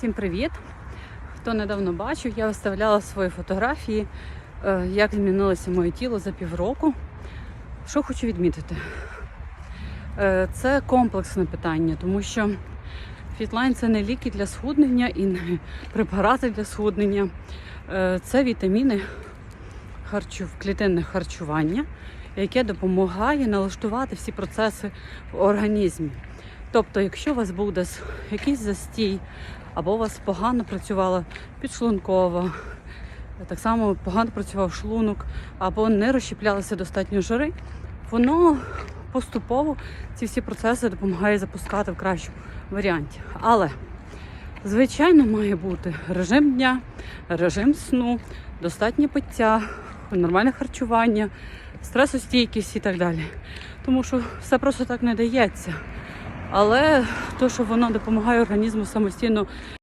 Всім привіт! Хто недавно бачив, я виставляла свої фотографії, е, як змінилося моє тіло за півроку. Що хочу відмітити? Е, Це комплексне питання, тому що фітлайн це не ліки для схуднення і не препарати для схуднення. Е, Це вітаміни харчу, клітинне харчування, яке допомагає налаштувати всі процеси в організмі. Тобто, якщо у вас буде якийсь застій, або у вас погано працювала підшлункова, так само погано працював шлунок, або не розщеплялися достатньо жири, воно поступово ці всі процеси допомагає запускати в кращому варіанті. Але, звичайно, має бути режим дня, режим сну, достатнє пиття, нормальне харчування, стресостійкість і так далі. Тому що все просто так не дається. Але то, що воно допомагає організму самостійно